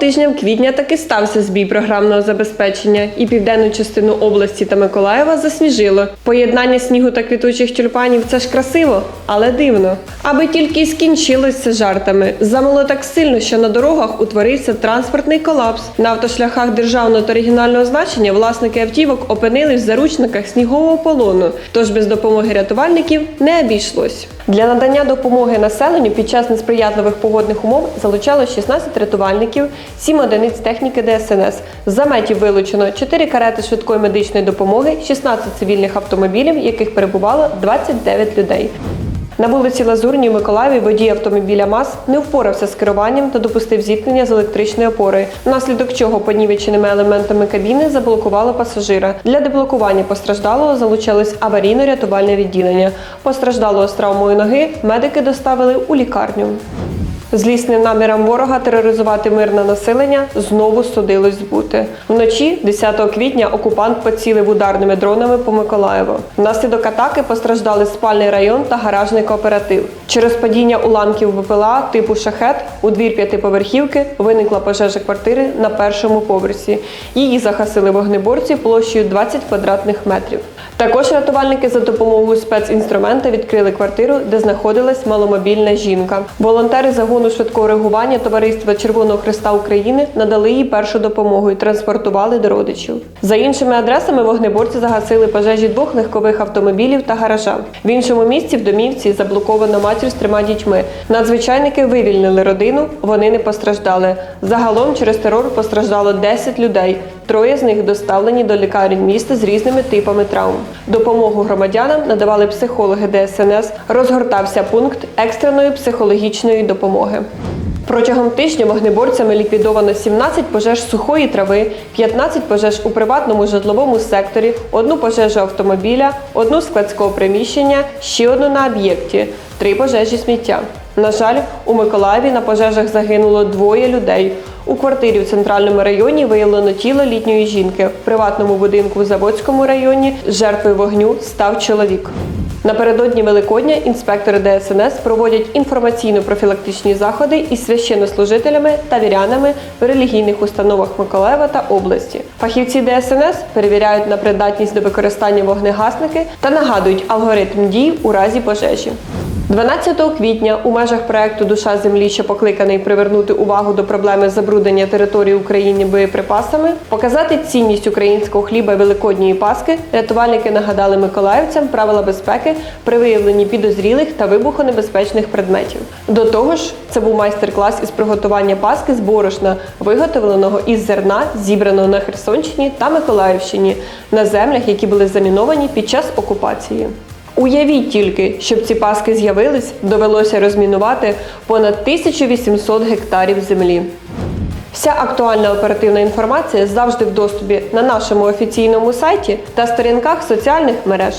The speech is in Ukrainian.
тижнем квітня таки стався збій програмного забезпечення, і південну частину області та Миколаєва засніжило. Поєднання снігу та квітучих тюльпанів це ж красиво, але дивно. Аби тільки й скінчилося жартами. Замило так сильно, що на дорогах утворився транспортний колапс. На автошляхах державного та регіонального значення власники автівок опинились в заручниках снігового полону, тож без допомоги рятувальників не обійшлось. Для надання допомоги населенню під час несприятливих погодних умов залучало 16 рятувальників, 7 одиниць техніки ДСНС. З заметів вилучено 4 карети швидкої медичної допомоги, 16 цивільних автомобілів, в яких перебувало 29 людей. На вулиці Лазурній у Миколаєві водій автомобіля МАЗ не впорався з керуванням та допустив зіткнення з електричною опорою, внаслідок чого понівеченими елементами кабіни заблокувало пасажира. Для деблокування постраждалого залучилось аварійно-рятувальне відділення. Постраждалого з травмою ноги медики доставили у лікарню. Злісним намірам ворога тероризувати мирне населення знову судилось збути. Вночі, 10 квітня, окупант поцілив ударними дронами по Миколаєву. Внаслідок атаки постраждали спальний район та гаражний кооператив. Через падіння уламків ВПЛА типу шахет у двір п'ятиповерхівки виникла пожежа квартири на першому поверсі. Її захасили вогнеборці площею 20 квадратних метрів. Також рятувальники за допомогою спецінструмента відкрили квартиру, де знаходилась маломобільна жінка. Волонтери загону швидкого реагування Товариства Червоного Христа України надали їй першу допомогу і транспортували до родичів. За іншими адресами вогнеборці загасили пожежі двох легкових автомобілів та гаража. В іншому місці в домівці заблокована матір з трьома дітьми. Надзвичайники вивільнили родину, вони не постраждали. Загалом через терор постраждало 10 людей. Троє з них доставлені до лікарень міста з різними типами травм. Допомогу громадянам надавали психологи ДСНС. Розгортався пункт екстреної психологічної допомоги. Протягом тижня вогнеборцями ліквідовано 17 пожеж сухої трави, 15 пожеж у приватному житловому секторі, одну пожежу автомобіля, одну складського приміщення, ще одну на об'єкті, три пожежі сміття. На жаль, у Миколаєві на пожежах загинуло двоє людей. У квартирі в центральному районі виявлено тіло літньої жінки. В приватному будинку в Заводському районі жертвою вогню став чоловік. Напередодні Великодня інспектори ДСНС проводять інформаційно-профілактичні заходи із священнослужителями та вірянами в релігійних установах Миколаєва та області. Фахівці ДСНС перевіряють на придатність до використання вогнегасники та нагадують алгоритм дій у разі пожежі. 12 квітня у межах проекту Душа землі, що покликаний привернути увагу до проблеми забруднення території України боєприпасами, показати цінність українського хліба великодньої паски, рятувальники нагадали миколаївцям правила безпеки при виявленні підозрілих та вибухонебезпечних предметів. До того ж, це був майстер-клас із приготування паски з борошна, виготовленого із зерна, зібраного на Херсонщині та Миколаївщині, на землях, які були заміновані під час окупації. Уявіть тільки, щоб ці паски з'явились, довелося розмінувати понад 1800 гектарів землі. Вся актуальна оперативна інформація завжди в доступі на нашому офіційному сайті та сторінках соціальних мереж.